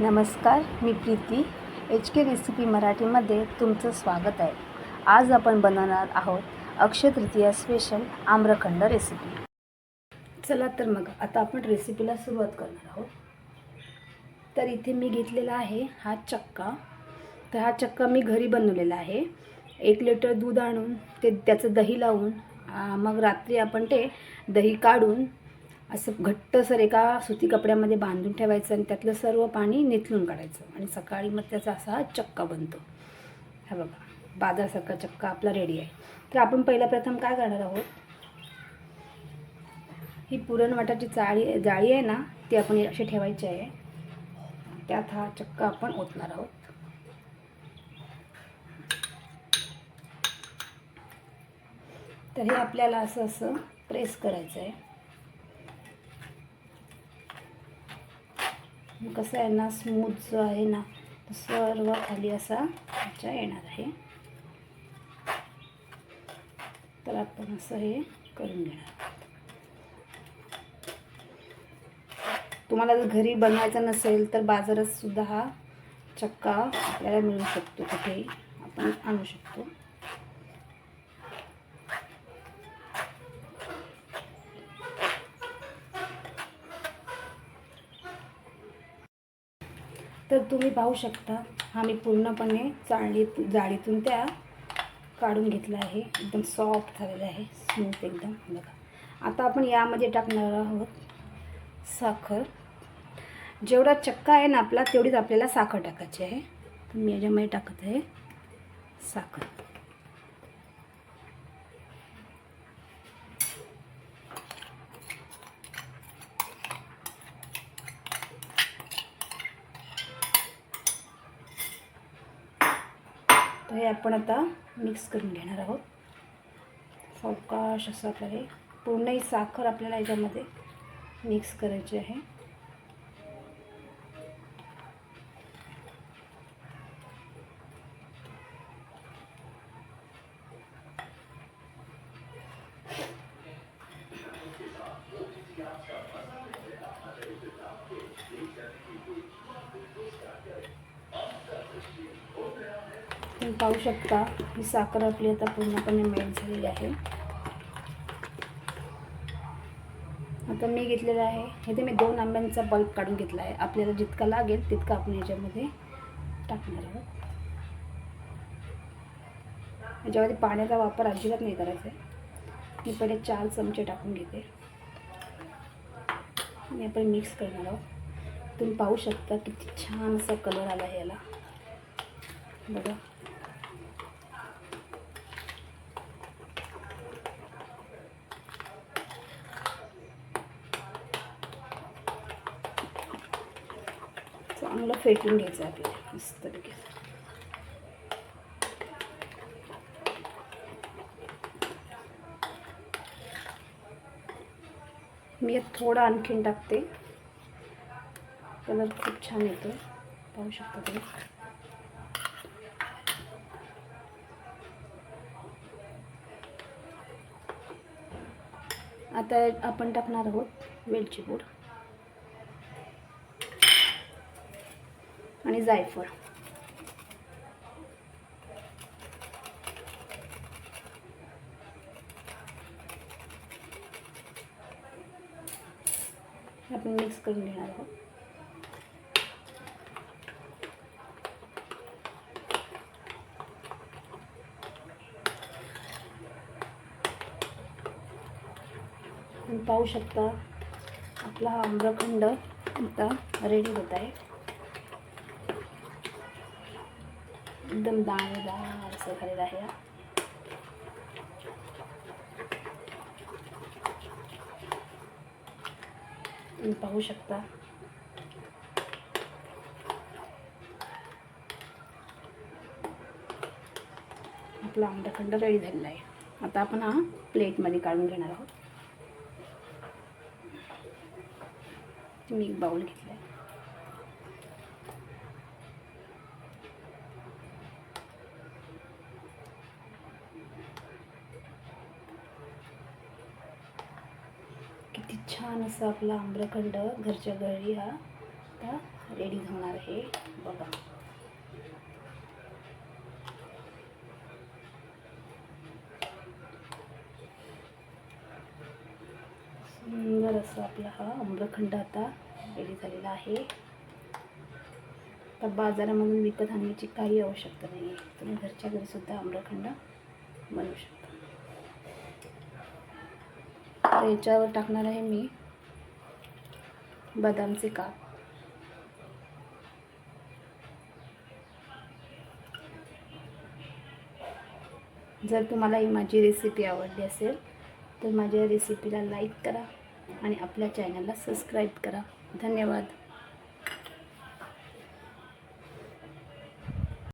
नमस्कार मी Preeti. H K recipe मराठीमध्ये तुमचं स्वागत आहे. आज आपण बनवणार आहोत अक्षय तृतीया स्पेशल आम्रखंड रेसिपी चला तर मग आता आपण रेसिपीला सुरुवात करणार आहोत. तर इथे मी घेतलेला आहे हा चक्का. तर हा चक्का मी घरी बनवलेला आहे. एक लिटर दूध आणून ते त्याचं दही लावून मग रात्री आपण ते दही काढून असं घट्टसर एका सुती कपड्यामध्ये बांधून ठेवायचं आणि त्यातलं सर्व पाणी निथलून काढायचं. आणि सकाळी मग त्याचा असा चक्का बनतो. हा बघा बाजारसारखा चक्का आपला रेडी आहे. तर आपण पहिला प्रथम काय करणार आहोत? ही पुरणवाटाची जाळी जाळी आहे ना ती आपण अशी ठेवायची आहे. त्यात हा चक्का आपण ओतणार आहोत. तर हे आपल्याला असं असं प्रेस करायचं आहे मग कसं आहे ना स्मूथ जो आहे ना तो सर्व खाली असा ह्याच्या येणार आहे. तर आपण असं हे करून घेणार तुम्हाला जर घरी बनवायचं नसेल तर बाजारात सुद्धा हा चक्का आपल्याला मिळू शकतो कुठेही आपण आणू शकतो. तर तुम्ही पाहू शकता हा मी पूर्णपणे चाळणी जाळीतून त्या काढून घेतला आहे. एकदम सॉफ्ट झालेला आहे स्मूथ एकदम. बघा. आता आपण यामध्ये टाकणार आहोत साखर. जेवढा चक्का आहे ना आपला तेवढीच आपल्याला साखर टाकायची आहे. तर मी याच्यामध्ये टाकत आहे साखर. तर हे आपण आता मिक्स करून घेणार आहोत. सावकाश असं आपल्याला पूर्णही पूर्ण ही साखर आपल्याला याच्यामध्ये मिक्स करायची आहे. तुम्ही पाहू शकता ही साखर आपली आता पूर्णपणे मेल्ट झालेली आहे. आता मी घेतलेलं आहे इथे मी दोन आंब्यांचा बल्ब काढून घेतला आहे. आपल्याला जितका लागेल तितका आपण याच्यामध्ये टाकणार आहोत. याच्यामध्ये पाण्याचा वापर अजिबात नाही करायचा आहे. मी पहिले चार चमचे टाकून घेते. आणि आपण मिक्स करणार आहोत. तुम्ही पाहू शकता किती छान असा कलर आला आहे याला. बघा. चांगलं फेटून घ्यायचं आहे आपल्याला. मस्त मी यात थोडं आणखीन टाकते. कलर खूप छान येतो पाहू शकता तुम्ही. आता आपण टाकणार आहोत वेलची पूड. आणि जायफळ. आपण मिक्स करून घेणार आहोत. पाहू शकता आपला हा आम्रखंड आता रेडी होत आहे. एकदम दाणेदार असं झालेलं आहे. पाहू शकता. आपला आंब्याखंड रेडी झालेला आहे. आता आपण हा प्लेटमध्ये काढून घेणार आहोत. मी एक बाउल घेतला आहे किती छान असं आपला आम्रखंड घरच्या घरी हा आता रेडी होणार आहे. बघा. सुंदर असं आपला हा आम्रखंड आता रेडी झालेला आहे. तर बाजारामधून विकत आणण्याची काही आवश्यकता नाही आहे तुम्ही घरच्या घरीसुद्धा आम्रखंड बनवू शकता. तर याच्यावर टाकणार आहे मी बदामचे काप. जर तुम्हाला ही माझी रेसिपी आवडली असेल तर माझ्या रेसिपीला लाईक करा आणि आपल्या चॅनलला सबस्क्राईब करा. धन्यवाद.